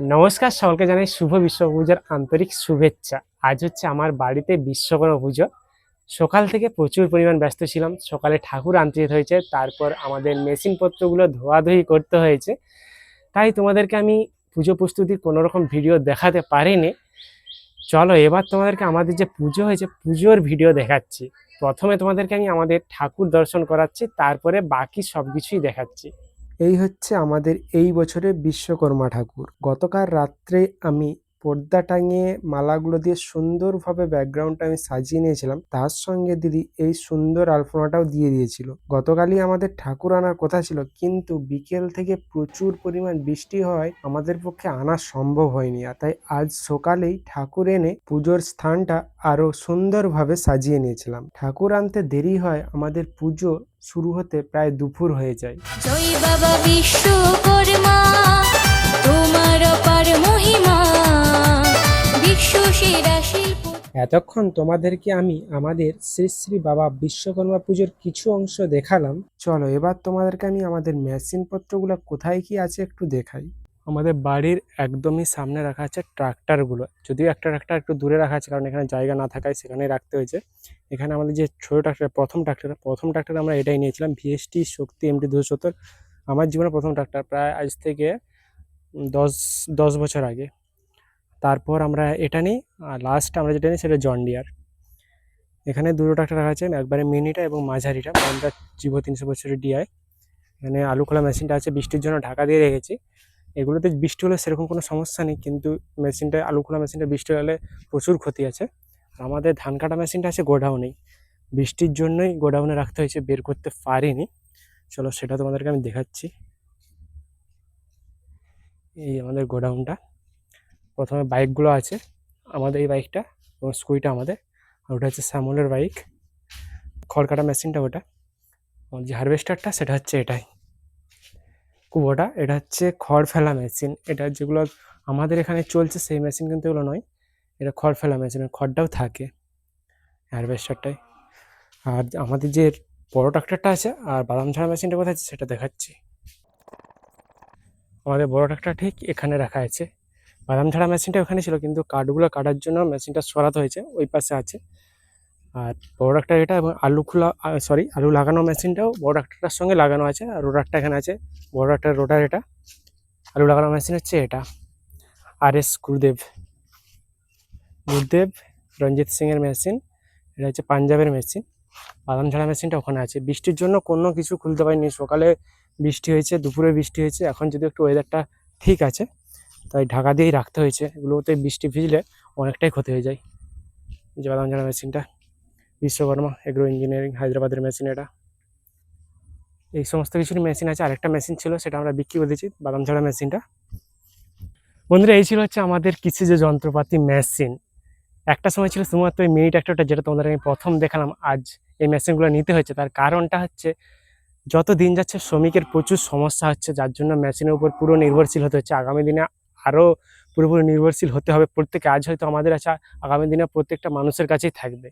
নমস্কার, সকলকে জানাই শুভ বিশ্বকর্মা পূজার আন্তরিক শুভেচ্ছা। আজ হচ্ছে আমার বাড়িতে বিশ্বকর্মা পুজো। সকাল থেকে প্রচুর পরিমাণ ব্যস্ত ছিলাম। সকালে ঠাকুর আনতে যেতে হয়েছে, তারপর আমাদের মেশিনপত্রগুলো ধোয়াধুয়ি করতে হয়েছে। তাই তোমাদেরকে আমি পুজো প্রস্তুতির কোনো রকম ভিডিও দেখাতে পারিনি। চলো, এবার তোমাদেরকে আমাদের যে পুজো হয়েছে, পুজোর ভিডিও দেখাচ্ছি। প্রথমে তোমাদেরকে আমি আমাদের ঠাকুর দর্শন করাচ্ছি, তারপরে বাকি সব কিছুই দেখাচ্ছি। এই হচ্ছে আমাদের এই বছরের বিশ্বকর্মা ঠাকুর। গতকাল রাত্রে আমি পর্দা টাঙিয়ে মালাগুলো দিয়ে সুন্দরভাবে ব্যাকগ্রাউন্ডটা আমি সাজিয়ে নিয়েছিলাম। তার সঙ্গে দিদি এই সুন্দর আলপনাটাও দিয়ে দিয়েছিল। গতকালই আমাদের ঠাকুর আনার কথা ছিল, কিন্তু বিকেল থেকে প্রচুর পরিমাণ বৃষ্টি হওয়ায় আমাদের পক্ষে আনা সম্ভব হয়নি আর তাই আজ সকালেই ঠাকুর এনে পুজোর স্থানটা আরও সুন্দরভাবে সাজিয়ে নিয়েছিলাম। ঠাকুর আনতে দেরি হয়, আমাদের পুজো শুরু হতে প্রায় দুপুর হয়ে যায়। জয় বাবা এতক্ষণ তোমাদেরকে আমি আমাদের শ্রী শ্রী বাবা বিশ্বকর্মা পুজোর কিছু অংশ দেখালাম। চলো, এবার তোমাদেরকে আমি আমাদের মেশিন পত্রগুলো কোথায় কি আছে একটু দেখাই। আমাদের বাড়ির একদমই সামনে রাখা আছে ট্রাক্টারগুলো। যদিও একটা ট্রাক্টর একটু দূরে রাখা আছে, কারণ এখানে জায়গা না থাকায় সেখানেই রাখতে হয়েছে। এখানে আমাদের যে ছোটো ট্রাক্টর, প্রথম ট্রাক্টর প্রথম ট্রাক্টর আমরা এটাই নিয়েছিলাম ভিএসটি শক্তি এমটি দুশো সত্তর। আমার জীবনে প্রথম ট্রাক্টর, প্রায় আজ থেকে দশ দশ বছর আগে। তারপর আমরা এটা নিই আর লাস্ট আমরা যেটা নিই সেটা জন ডিয়ার এখানে দুটো ট্রাক্টর রাখা আছে, একবারে মিনিটা এবং মাঝারিটা আমরা জিভো তিনশো বছরের ডিআই এখানে আলু খোলা মেশিনটা আছে, বৃষ্টির জন্য ঢাকা দিয়ে রেখেছি। এগুলোতে বৃষ্টি হলে সেরকম কোনো সমস্যা নেই, কিন্তু মেশিনটা আলু খোলা মেশিনটা বৃষ্টি হলে প্রচুর ক্ষতি আছে। আর আমাদের ধান কাটা মেশিনটা আছে গোডাউনেই। বৃষ্টির জন্যই গোডাউনে রাখতে হয়েছে, বের করতে পারিনি। চলো সেটা তোমাদেরকে আমি দেখাচ্ছি। এই আমাদের গোডাউনটা। প্রথমে বাইকগুলো আছে, আমাদের এই বাইকটা এবং স্কুইটা আমাদের, আর ওটা হচ্ছে শ্যামলের বাইক খড় কাটা মেশিনটা ওটা যে হারভেস্টারটা সেটা হচ্ছে এটাই। কুবোটা এটা হচ্ছে খড় ফেলা মেশিন এটা যেগুলো আমাদের এখানে চলছে সেই মেশিন কিন্তু এগুলো নয়, এটা খড় ফেলা মেশিন খড়টাও থাকে হারভেস্টারটাই আর আমাদের যে বড় ট্রাক্টরটা আছে আর বাদাম ছাড়া মেশিনটা কোথায় আছে সেটা দেখাচ্ছি। আমাদের বড় ট্রাক্টর ঠিক এখানে রাখা আছে। বাদাম ঝাড়া মেশিনটা ওখানে ছিল, কিন্তু কাঠগুলো কাটার জন্য মেশিনটা সরাতে হয়েছে, ওই পাশে আছে। আর বড় একটা এটা এবং আলু খোলা সরি আলু লাগানো মেশিনটাও বড় একটার সঙ্গে লাগানো আছে, আর রোটারটা এখানে আছে। বড় একটা রোটার এটা, আলু লাগানো মেশিন হচ্ছে এটা। আর এস গুরুদেব। গুরুদেব রঞ্জিত সিংয়ের মেশিন, এটা হচ্ছে পাঞ্জাবের মেশিন। বাদাম ঝাড়া মেশিনটা ওখানে আছে। বৃষ্টির জন্য কোনো কিছু খুলতে পারিনি। সকালে বৃষ্টি হয়েছে, দুপুরে বৃষ্টি হয়েছে, এখন যদি একটু ওয়েদারটা ঠিক আছে তাই ঢাকা দিয়েই রাখতে হয়েছে। এগুলোতে বৃষ্টি ভিজলে অনেকটাই ক্ষতি হয়ে যায়। যে বাদাম ঝাড়া মেশিনটা, বিশ্বকর্মা এগ্রো ইঞ্জিনিয়ারিং, হায়দ্রাবাদের মেশিন এটা। এই সমস্ত কিছুর মেশিন আছে। আরেকটা মেশিন ছিল, সেটা আমরা বিক্রি করে দিয়েছি বাদাম ঝাড়া মেশিনটা। বন্ধুরা, এই ছিল হচ্ছে আমাদের কৃষি যে যন্ত্রপাতি মেশিন। একটা সময় ছিল শুধুমাত্র এই মিনি ট্র্যাক্টরটা, যেটা তোমাদের আমি প্রথম দেখালাম, আজ এই মেশিনগুলো নিতে হয়েছে। তার কারণটা হচ্ছে, যত দিন যাচ্ছে, শ্রমিকের প্রচুর সমস্যা হচ্ছে, যার জন্য মেশিনের উপর পুরো নির্ভরশীল হতে হচ্ছে। আগামী দিনে আরও পুরোপুরি নির্ভরশীল হতে হবে। প্রত্যেকে আজ হয়তো আমাদের আছে আগামী দিনে প্রত্যেকটা মানুষের কাছেই থাকবে।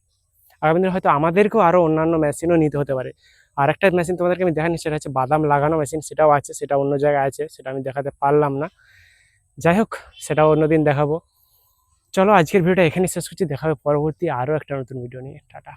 আগামী দিনে হয়তো আমাদেরকেও আরও অন্যান্য মেশিনও নিতে হতে পারে। আর একটা মেশিন তোমাদেরকে আমি দেখানি সেটা হচ্ছে বাদাম লাগানো মেশিন। সেটাও আছে, সেটা অন্য জায়গায় আছে, সেটা আমি দেখাতে পারলাম না। যাই হোক সেটাও অন্যদিন দেখাবো। চলো, আজকের ভিডিওটা এখানেই শেষ করছি। দেখাবে পরবর্তী আরও একটা নতুন ভিডিও নিয়ে। টাটা।